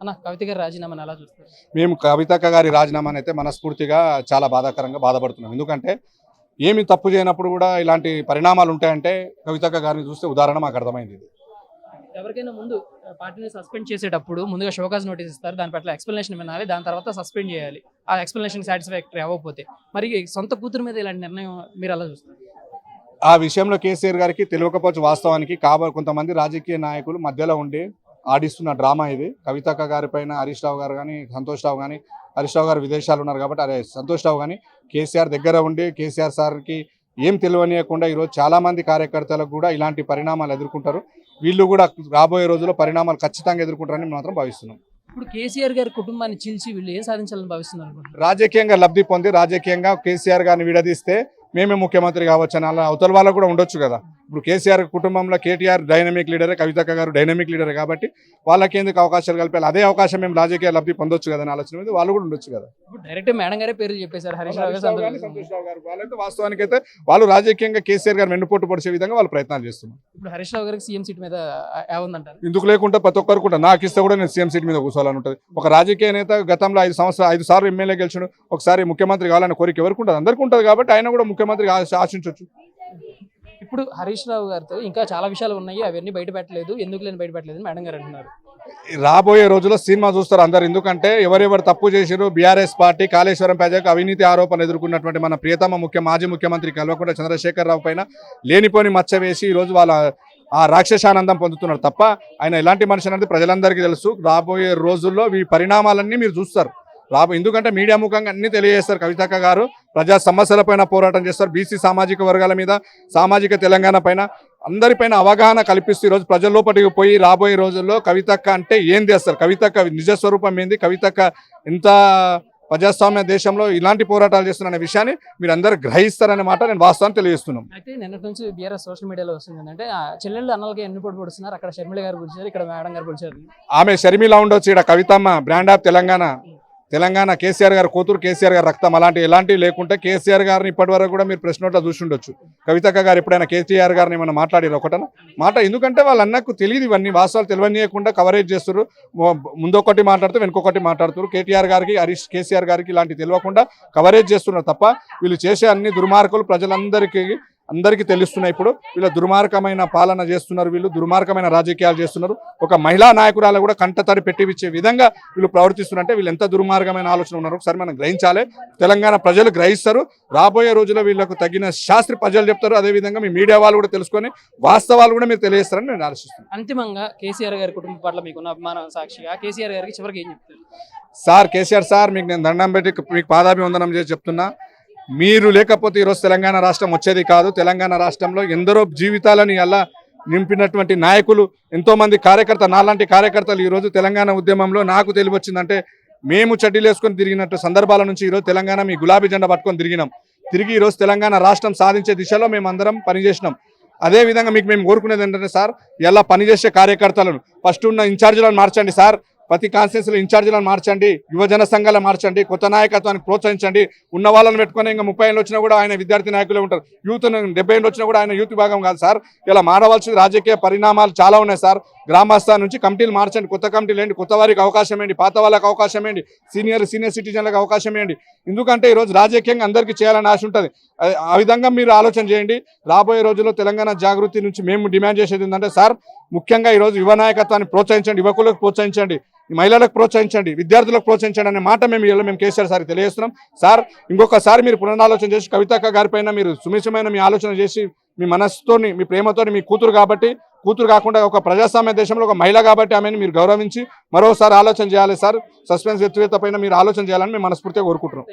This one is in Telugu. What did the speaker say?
అన్న కవిత గారి రాజీనామాని ఎలా చూస్తారు? మేము కవితక్క గారి రాజీనామాని అయితే మనస్ఫూర్తిగా చాలా బాధాకరంగా బాధపడుతున్నాం. ఎందుకంటే ఏమి తప్పు చేయనప్పుడు కూడా ఇలాంటి పరిణామాలు ఉంటాయంటే కవితక్క గారిని చూస్తే ఉదాహరణ మాకు అర్థమైంది ఇది. ఎవరికైనా ముందు పార్టీని సస్పెండ్ చేసేటప్పుడు ముందుగా షోకాజ్ నోటీస్ ఇస్తారు దాని పట్ల ఎక్స్ప్లెనేషన్ వినాలి దాని తర్వాత సస్పెండ్ చేయాలి. ఆ ఎక్స్ప్లెనేషన్ సాటిస్ఫాక్టరీ అవ్వకపోతే. మరి సొంత కూతురు మీద ఇలాంటి నిర్ణయం మీరు ఎలా చూస్తారు? ఆ విషయంలో కేసీఆర్ గారికి తెలియకపోవచ్చు వాస్తవానికి కాబ కొంతమంది రాజకీయ నాయకులు మధ్యలో ఉండి ఆడిస్తున్న డ్రామా ఇది. కవితక్క గారి పైన హరీష్ రావు గారు కానీ సంతోష్ రావు కానీ హరీష్ రావు గారు విదేశాలు ఉన్నారు కాబట్టి అరే సంతోష్ రావు కానీ కేసీఆర్ దగ్గర ఉండి కేసీఆర్ సార్కి ఏం తెలియనియకుండా ఈరోజు చాలా మంది కార్యకర్తలకు కూడా ఇలాంటి పరిణామాలు ఎదుర్కొంటారు. వీళ్ళు కూడా రాబోయే రోజుల్లో పరిణామాలు ఖచ్చితంగా ఎదుర్కొంటారని మాత్రం భావిస్తున్నాం. ఇప్పుడు కేసీఆర్ గారి కుటుంబాన్ని చీల్చి వీళ్ళు ఏం సాధించాలని భావిస్తున్నారు రాజకీయంగా లబ్ధి పొంది రాజకీయంగా కేసీఆర్ గారిని విడదీస్తే మేమే ముఖ్యమంత్రి కావచ్చు అని అలా అవతల వాళ్ళకు కూడా ఉండొచ్చు కదా. ఇప్పుడు కేసీఆర్ కుటుంబంలో కేటీఆర్ డైనమిక్ లీడరే కవితక్క గారు డైనమిక్ లీడరే కాబట్టి వాళ్ళకి ఎందుకు అవకాశాలు కలిపాలి? అదే అవకాశం మేము రాజకీయ లబ్ధి పొందొచ్చు కదా అని ఆలోచన మీద వాళ్ళు కూడా ఉండొచ్చు కదా. డైరెక్ట్ మేడం గారే పేర్లు చెప్పేశారు హరీష్ రావు గారు సంతోష్ రావు గారు వాళ్ళైతే వాస్తవానికి అయితే వాళ్ళు రాజకీయంగా కేసీఆర్ గారు వెన్నుపోటు పొడిచే విధంగా వాళ్ళు ప్రయత్నాలు చేస్తున్నారు. ఇప్పుడు హరీష్ రావు గారికి సీఎం సీట్ మీద ఏముందంటారు? ఇందుకు లేకుండా ప్రతి ఒక్కరు కూడా నాకు ఇస్తే కూడా నేను సీఎం సీట్ మీద కూర్చోవాలని ఉంటుంది. ఒక రాజకీయ నేత గతంలో ఐదు సంవత్సరాలు ఐదు సార్లు ఎమ్మెల్యే గెలిచాడు ఒకసారి ముఖ్యమంత్రి కావాలని కోరిక ఎవరికి ఉంటుంది అందరికీ ఉంటుంది కాబట్టి ఆయన కూడా ముఖ్యమంత్రి ఆశ- ఆశించవచ్చు ఇప్పుడు హరీష్ రావు గారితో ఇంకా చాలా విషయాలు ఉన్నాయి. అవన్నీ బయట పెట్టలేదు. ఎందుకు లేని బయట పెట్టలేదు మేడం గారు అంటున్నారు. రాబోయే రోజుల్లో సినిమా చూస్తారు అందరు. ఎందుకంటే ఎవరెవరు తప్పు చేశారు బీఆర్ఎస్ పార్టీ కాళేశ్వరం ప్రజలకు అవినీతి ఆరోపణలు ఎదుర్కొన్నటువంటి మన ప్రియతమ ముఖ్య మాజీ ముఖ్యమంత్రి కల్వకుంట్ల చంద్రశేఖర్ రావు పైన లేనిపోని మచ్చ వేసి ఈ రోజు వాళ్ళ ఆ రాక్షసానందం పొందుతున్నారు తప్ప ఆయన ఎలాంటి మనిషి అనేది ప్రజలందరికీ తెలుసు. రాబోయే రోజుల్లో ఈ పరిణామాలన్నీ మీరు చూస్తారు. రాబో ఎందుకంటే మీడియా ముఖంగా అన్ని తెలియజేస్తారు కవితక్క గారు. ప్రజా సమస్యలపైన పోరాటం చేస్తారు. బీసీ సామాజిక వర్గాల మీద సామాజిక తెలంగాణ పైన అందరిపైన అవగాహన కల్పిస్తూ ఈరోజు ప్రజల లోపలికి పోయి రాబోయే రోజుల్లో కవితక్క అంటే ఏం చేస్తారు కవితక్క నిజ స్వరూపం ఏంది? కవితక్క ఎంత ప్రజాస్వామ్య దేశంలో ఇలాంటి పోరాటాలు చేస్తున్న విషయాన్ని మీరు అందరూ గ్రహిస్తారనే మాట నేను వాస్తవాన్ని తెలియజేస్తున్నాం అయితే నిన్నటి నుంచి బీఆర్ఎస్ సోషల్ మీడియాలో వస్తుంది ఏంటంటే ఆ చెల్లెళ్ళు అన్నలకి ఎన్ని పొడి పొడుస్తున్నారు అక్కడ షర్మిల గారు పిలిచారు ఇక్కడ మేడం గారు పిలిచారు. ఆమె షర్మిల ఉండొచ్చు ఇక్కడ కవితమ్మ బ్రాండ్ ఆఫ్ తెలంగాణ. తెలంగాణ కేసీఆర్ గారు కూతురు కేసీఆర్ గారు రక్తం అలాంటి ఎలాంటివి లేకుంటే కేసీఆర్ గారిని ఇప్పటి వరకు కూడా మీరు ప్రెస్ నోట్లో చూసి కవితక్క గారు ఎప్పుడైనా కేసీఆర్ గారిని ఏమైనా మాట్లాడారు ఒకటన? మాట ఎందుకంటే వాళ్ళ అన్నకు తెలియదు ఇవన్నీ వాస్తవాలు తెలియనియకుండా కవరేజ్ చేస్తారు ముందొకటి మాట్లాడుతూ వెనుకొకటి మాట్లాడుతారు కేటీఆర్ గారికి హరీష్ కేసీఆర్ గారికి ఇలాంటి తెలియకుండా కవరేజ్ చేస్తున్నారు తప్ప వీళ్ళు చేసే అన్ని దుర్మార్గులు ప్రజలందరికీ అందరికీ తెలుస్తున్నాయి ఇప్పుడు. వీళ్ళ దుర్మార్గమైన పాలన చేస్తున్నారు వీళ్ళు దుర్మార్గమైన రాజకీయాలు చేస్తున్నారు. ఒక మహిళా నాయకురాలు కూడా కంటతడి పెట్టివిచ్చే విధంగా వీళ్ళు ప్రవర్తిస్తున్నారంటే వీళ్ళు ఎంత దుర్మార్గమైన ఆలోచన ఉన్నారు ఒకసారి మనం గ్రహించాలి. తెలంగాణ ప్రజలు గ్రహిస్తారు. రాబోయే రోజుల్లో వీళ్ళకు తగిన శాస్త్రి ప్రజలు చెప్తారు. అదేవిధంగా మీ మీడియా వాళ్ళు కూడా తెలుసుకొని వాస్తవాలు కూడా మీరు తెలియజేస్తారని నేను ఆలోచిస్తున్నాను. అంతిమంగా కేసీఆర్ గారి కుటుంబం పట్ల మీకున్న అభిమానం సాక్షిగా కేసీఆర్ గారికి చివరికి ఏం చెప్తారు? సార్ కేసీఆర్ సార్ మీకు నేను దండం పెట్టి మీకు పాదాభివందనం చేసి చెప్తున్నా. మీరు లేకపోతే ఈరోజు తెలంగాణ రాష్ట్రం వచ్చేది కాదు. తెలంగాణ రాష్ట్రంలో ఎందరో జీవితాలని అలా నింపినటువంటి నాయకులు ఎంతోమంది కార్యకర్త నాలాంటి కార్యకర్తలు ఈరోజు తెలంగాణ ఉద్యమంలో నాకు తెలివచ్చిందంటే మేము చడ్డీలేసుకొని తిరిగినట్టు సందర్భాల నుంచి ఈరోజు తెలంగాణ మీ గులాబీ జెండా పట్టుకొని తిరిగినాం. తిరిగి ఈరోజు తెలంగాణ రాష్ట్రం సాధించే దిశలో మేము అందరం పనిచేసినాం. అదే విధంగా మీకు మేము కోరుకునేది ఏంటంటే సార్ ఇలా పనిచేసే కార్యకర్తలను ఫస్ట్ ఉన్న ఇన్ఛార్జీలను మార్చండి సార్. ప్రతి కాన్స్టిట్యూన్సీలో ఇన్ఛార్జీలను మార్చండి యువజన సంఘాలను మార్చండి కొత్త నాయకత్వానికి ప్రోత్సహించండి. ఉన్న వాళ్ళని పెట్టుకొని ఇంకా ముప్పై ఏళ్ళు వచ్చినా కూడా ఆయన విద్యార్థి నాయకులే ఉంటారు. యూత్ డెబ్బై ఏళ్ళు వచ్చినా కూడా ఆయన యూత్ భాగం కాదు సార్. ఇలా మారవలసిన రాజకీయ పరిణామాలు చాలా ఉన్నాయి సార్. గ్రామస్థాయి నుంచి కమిటీలు మార్చండి కొత్త కమిటీలు ఏంటి కొత్త వారికి అవకాశం ఏంటి పాత వాళ్ళకి అవకాశం ఏంటి సీనియర్ సీనియర్ సిటిజన్లకు అవకాశం ఏంటి ఎందుకంటే ఈరోజు రాజకీయంగా అందరికీ చేయాలని ఆశ ఉంటుంది. ఆ- ఆ విధంగా మీరు ఆలోచన చేయండి. రాబోయే రోజుల్లో తెలంగాణ జాగృతి నుంచి మేము డిమాండ్ చేసేది ఏంటంటే సార్ ముఖ్యంగా ఈరోజు యువ నాయకత్వాన్ని ప్రోత్సహించండి యువకులకు ప్రోత్సహించండి. మహిళలకు ప్రోత్సహించండి విద్యార్థులకు ప్రోత్సహించండి అనే మాట మేము ఇలా మేము కేసీఆర్ సార్ తెలియజేస్తున్నాం. సార్ ఇంకొకసారి మీరు పునరాలోచన చేసి కవితక్క గారిపైన మీరు సుమిషమైన మీ ఆలోచన చేసి మీ మనస్సుతోని మీ ప్రేమతోని మీ కూతురు కాబట్టి కూతురు కాకుండా ఒక ప్రజాస్వామ్య దేశంలో ఒక మహిళ కాబట్టి ఆమెను మీరు గౌరవించి మరోసారి ఆలోచన చేయాలి సార్. సస్పెన్స్ ఎత్తువేత పైన మీరు ఆలోచన చేయాలని మేము మనస్ఫూర్తిగా కోరుకుంటున్నాం.